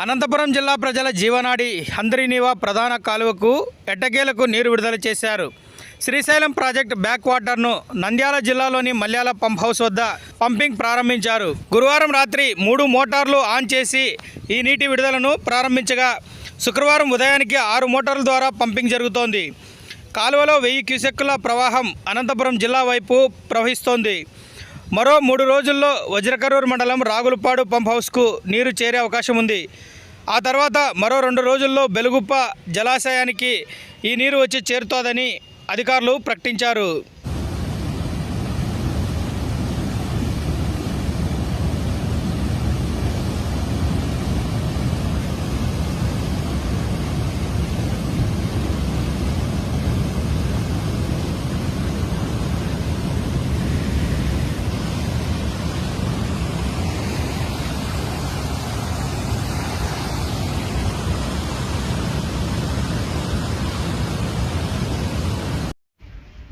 అనంతపురం జిల్లా ప్రజల జీవనాడి హందరినీవా ప్రధాన కాలువకు ఎట్టకేలకు నీరు విడుదల చేశారు. శ్రీశైలం ప్రాజెక్ట్ బ్యాక్ వాటర్ను నంద్యాల జిల్లాలోని మల్యాల పంప్ హౌస్ వద్ద పంపింగ్ ప్రారంభించారు. గురువారం రాత్రి మూడు మోటార్లు ఆన్ చేసి ఈ నీటి విడుదలను ప్రారంభించగా శుక్రవారం ఉదయానికి ఆరు మోటార్ల ద్వారా పంపింగ్ జరుగుతోంది. కాలువలో వెయ్యి క్యూసెక్కుల ప్రవాహం అనంతపురం జిల్లా వైపు ప్రవహిస్తోంది. మరో మూడు రోజుల్లో వజ్రకరూరు మండలం రాగులపాడు పంప్ హౌస్కు నీరు చేరే అవకాశం ఉంది. ఆ తర్వాత మరో రెండు రోజుల్లో బెలుగుప్ప జలాశయానికి ఈ నీరు వచ్చి చేరుతోందని అధికారులు ప్రకటించారు.